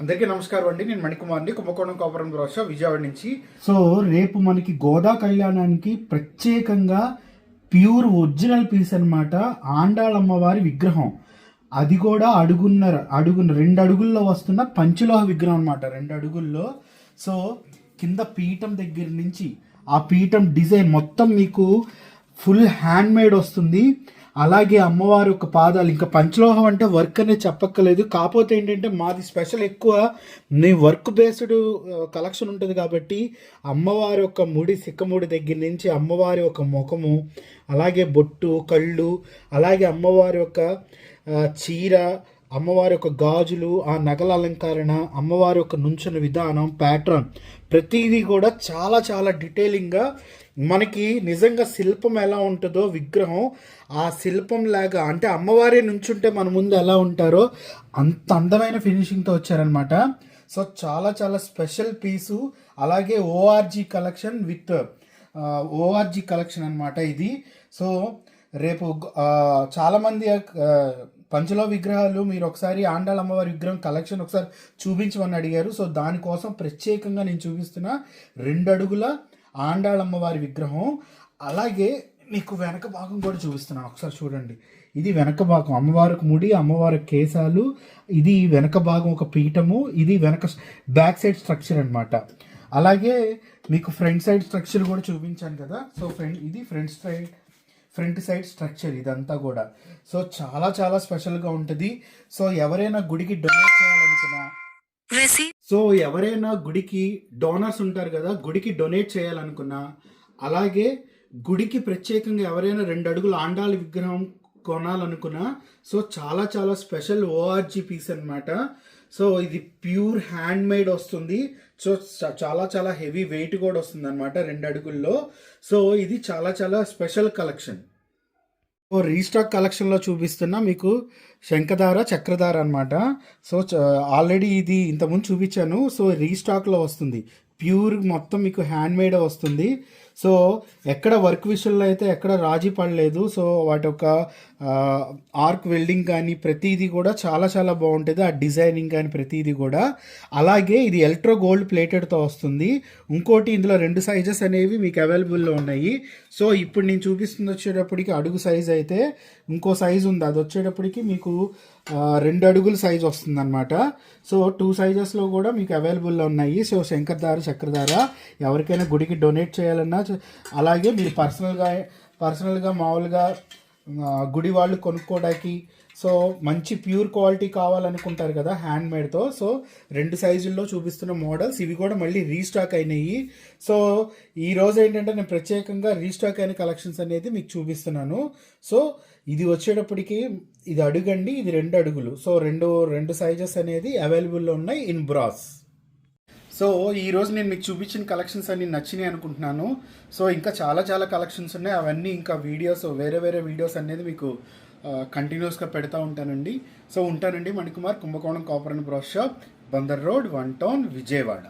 అందరికీ నమస్కారం అండి. నేను మణికుమార్ని. కుంభకోణం కాపురం రాష్ట్ర విజయవాడ నుంచి. సో రేపు మనకి గోదా కళ్యాణానికి ప్రత్యేకంగా ప్యూర్ ఒరిజినల్ పీస్ అనమాట ఆండాళమ్మవారి విగ్రహం. అది కూడా అడుగున్నర అడుగున్న రెండు అడుగుల్లో వస్తున్న పంచలోహ విగ్రహం అనమాట రెండు అడుగుల్లో. సో కింద పీఠం దగ్గర నుంచి ఆ పీఠం డిజైన్ మొత్తం మీకు ఫుల్ హ్యాండ్ మేడ్ వస్తుంది. అలాగే అమ్మవారి యొక్క పాదాలు. ఇంకా పంచలోహం అంటే వర్క్ అనేది చెప్పక్కర్లేదు. కాకపోతే ఏంటంటే మాది స్పెషల్ ఎక్కువ నీ వర్క్ బేస్డ్ కలెక్షన్ ఉంటుంది కాబట్టి అమ్మవారి యొక్క ముడి సిక్కముడి దగ్గర నుంచి అమ్మవారి యొక్క ముఖము అలాగే బొట్టు కళ్ళు అలాగే అమ్మవారి యొక్క చీర అమ్మవారి యొక్క గాజులు ఆ నగల అలంకరణ అమ్మవారి యొక్క నుంచున్న విధానం ప్యాటర్న్ ప్రతిదీ కూడా చాలా చాలా డీటెయిలింగ్గా మనకి నిజంగా శిల్పం ఎలా ఉంటుందో విగ్రహం ఆ శిల్పం లాగా అంటే అమ్మవారే నుంచుంటే మన ముందు ఎలా ఉంటారో అంత అందమైన ఫినిషింగ్తో వచ్చారనమాట సో చాలా చాలా స్పెషల్ పీసు అలాగే ORG collection with ORG collection అనమాట ఇది. సో రేపు చాలామంది పంచలో విగ్రహాలు మీరు ఒకసారి ఆండాళ్ అమ్మవారి విగ్రహం కలెక్షన్ ఒకసారి చూపించమని అడిగారు. సో దానికోసం ప్రత్యేకంగా నేను చూపిస్తున్న రెండు అడుగుల ఆండాళ్ అమ్మవారి విగ్రహం. అలాగే మీకు వెనక భాగం కూడా చూపిస్తున్నాను. ఒకసారి చూడండి. ఇది వెనక భాగం. అమ్మవారికి ముడి అమ్మవారి కేశాలు. ఇది వెనక భాగం ఒక పీఠము. ఇది వెనక బ్యాక్ సైడ్ స్ట్రక్చర్ అనమాట అలాగే మీకు ఫ్రంట్ సైడ్ స్ట్రక్చర్ కూడా చూపించాను కదా. సో ఫ్రంట్ ఇది front side front side structure ఇదంతా కూడా సో చాలా చాలా స్పెషల్గా ఉంటుంది సో ఎవరైనా గుడికి డొనేట్ చేయాలనుకున్నా. సో ఎవరైనా గుడికి డోనర్స్ ఉంటారు కదా గుడికి డొనేట్ చేయాలనుకున్నా అలాగే గుడికి ప్రత్యేకంగా ఎవరైనా రెండు అడుగుల ఆండాల విగ్రహం కొనాలనుకున్నా. సో చాలా చాలా స్పెషల్ ఓఆర్జీ పీస్ అన్నమాట. సో ఇది ప్యూర్ హ్యాండ్ మేడ్ వస్తుంది. సో చాలా చాలా హెవీ వెయిట్ కూడా వస్తుంది అనమాట రెండు అడుగుల్లో. సో ఇది చాలా చాలా స్పెషల్ కలెక్షన్. సో రీస్టాక్ కలెక్షన్లో చూపిస్తున్న మీకు శంఖధార చక్రధార అనమాట సో చ- ఆల్రెడీ ఇది ఇంతకుముందు చూపించాను. సో రీస్టాక్లో వస్తుంది. ప్యూర్ మొత్తం మీకు హ్యాండ్ మేడ్ వస్తుంది. సో ఎక్కడ వర్క్ విషయంలో అయితే ఎక్కడ రాజీ పడలేదు సో వాటి యొక్క ఆర్క్ వెల్డింగ్ కానీ ప్రతిదీ కూడా చాలా చాలా బాగుంటుంది. ఆ డిజైనింగ్ కానీ ప్రతిదీ కూడా. అలాగే ఇది ఎలక్ట్రో గోల్డ్ ప్లేటెడ్తో వస్తుంది. ఇంకోటి ఇందులో రెండు సైజెస్ అనేవి మీకు అవైలబుల్లో ఉన్నాయి. సో ఇప్పుడు నేను చూపిస్తుంది వచ్చేటప్పటికి అడుగు సైజ్ అయితే ఇంకో సైజ్ ఉంది. అది వచ్చేటప్పటికి మీకు రెండు అడుగుల సైజ్ వస్తుంది అనమాట సో టూ సైజెస్లో కూడా మీకు అవైలబుల్లో ఉన్నాయి. సో శంకర్ధార చక్రధార ఎవరికైనా గుడికి డొనేట్ చేయాలన్నా అలాగే మీరు పర్సనల్గా పర్సనల్గా మామూలుగా గుడి వాళ్ళు కొనుక్కోవడానికి సో మంచి ప్యూర్ క్వాలిటీ కావాలనుకుంటారు కదా హ్యాండ్ మేడ్తో సో రెండు సైజుల్లో చూపిస్తున్న మోడల్స్ ఇవి కూడా మళ్ళీ రీస్టాక్ అయినాయి. సో ఈ రోజు ఏంటంటే నేను ప్రత్యేకంగా రీస్టాక్ అయిన కలెక్షన్స్ అనేది మీకు చూపిస్తున్నాను. సో ఇది వచ్చేటప్పటికి ఇది అడుగండి ఇది రెండు అడుగులు. సో రెండు రెండు సైజెస్ అనేది అవైలబుల్లో ఉన్నాయి ఇన్ బ్రాస్ సో ఈరోజు నేను మీకు చూపించిన కలెక్షన్స్ అన్ని నచ్చినాయి అనుకుంటున్నాను. సో ఇంకా చాలా చాలా కలెక్షన్స్ ఉన్నాయి. అవన్నీ ఇంకా వీడియోస్ వేరే వేరే వీడియోస్ అనేది మీకు కంటిన్యూస్గా పెడతా ఉంటానండి. సో ఉంటానండి Manikumar Kumbakonam copper and brass shop Bandar road one town Vijayawada.